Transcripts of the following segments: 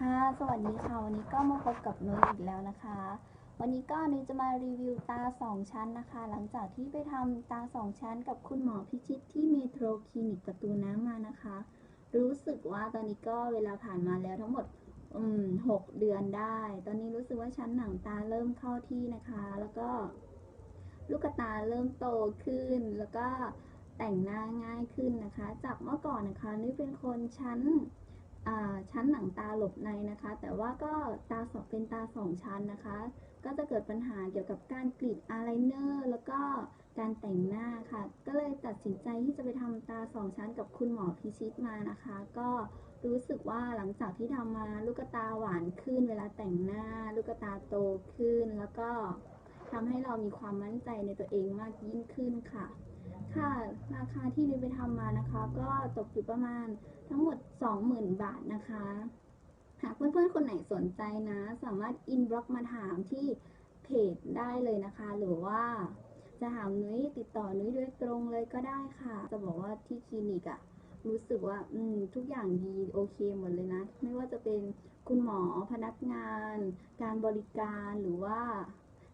ค่ะ สวัสดีค่ะ วันนี้ก็มาพบกับนุ้ยอีกแล้วนะคะ วันนี้ก็นุ้ยจะมารีวิวตาสองชั้นนะคะ หลังจากที่ไปทำตาสองชั้นกับคุณหมอพิชิตที่เมโทรคลินิกประตูน้ำมานะคะ รู้สึกว่าตอนนี้ก็เวลาผ่านมาแล้วทั้งหมด อืมหกเดือนได้ ตอนนี้รู้สึกว่าชั้นหนังตาเริ่มเข้าที่นะคะ แล้วก็ ลูกตาเริ่มโตขึ้น แล้วก็แต่งหน้าง่ายขึ้นนะคะ จากเมื่อก่อนนะคะนุ้ยเป็นคนชั้น ชั้นหนังตาหลบในนะคะ แต่ว่าก็ตาสองเป็นตาสองชั้นนะคะ ก็จะเกิดปัญหาเกี่ยวกับการกรีดอายไลเนอร์แล้วก็การแต่งหน้าค่ะ ก็เลยตัดสินใจที่จะไปทำตาสองชั้นกับคุณหมอพิชิตมานะคะ ก็รู้สึกว่าหลังจากที่ทำมาลูกตาหวานขึ้น เวลาแต่งหน้า ลูกตาโตขึ้น แล้วก็ทำให้เรามีความมั่นใจในตัวเองมากยิ่งขึ้นค่ะ ค่ะ ราคาที่นุ้ยไปทำมานะคะ ก็ตกอยู่ประมาณทั้งหมด 20,000 บาทนะคะ หากเพื่อนๆ คนไหนสนใจนะ สามารถอินบล็อกมาถามที่เพจได้เลยนะคะ หรือว่าจะถามนุ้ยติดต่อนุ้ยโดยตรงเลยก็ได้ค่ะ จะบอกว่าที่คลินิกอะรู้สึกว่า อืม ทุกอย่างดีโอเคหมดเลยนะ ไม่ว่าจะเป็นคุณหมอพนักงาน การบริการหรือว่า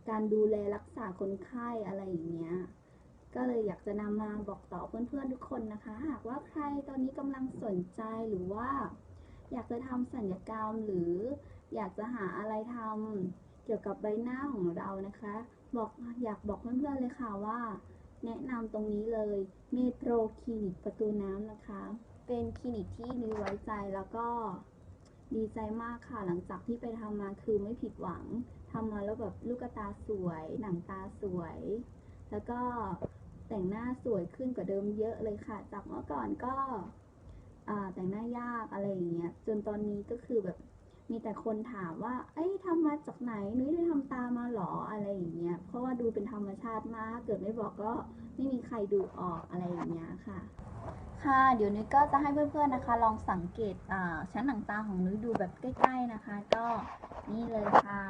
การดูแลรักษาคนไข้อะไรอย่างเงี้ย ก็เลยอยากจะนำมาบอกต่อเพื่อนๆทุกคนนะคะ หากว่าใครตอนนี้กำลังสนใจหรือว่า อยากจะทำสัญญกรรมหรืออยากจะหาอะไรทำเกี่ยวกับใบหน้าของเรานะคะ บอกอยากบอกเพื่อนๆเลยค่ะว่า แนะนำตรงนี้เลยเมโทรคลินิกประตูน้ำนะคะ เป็นคลินิกที่นุ้ไว้ใจแล้วก็ดีใจมากค่ะ หลังจากที่ไปทำมาคือไม่ผิดหวังทำมาแล้วแบบลูกตาสวย หนังตาสวย แล้วก็ แต่งหน้าสวยขึ้นกว่าเดิมเยอะเลยค่ะ จากเมื่อก่อนก็แต่งหน้ายากอะไรอย่างเงี้ย จนตอนนี้ก็คือแบบมีแต่คนถามว่า เอ้ยทำมาจากไหน นุ้ยได้ทำตามาหรออะไรอย่างเงี้ย เพราะว่าดูเป็นธรรมชาติมาก เกิดไม่บอกก็ไม่มีใครดูออกอะไรอย่างเงี้ยค่ะ ค่ะ เดี๋ยวนุ้ยก็จะให้เพื่อนๆนะคะ ลองสังเกตอ่าชั้นหนังตาของนุ้ยดูแบบใกล้ ๆนะคะ ก็นี่เลยค่ะ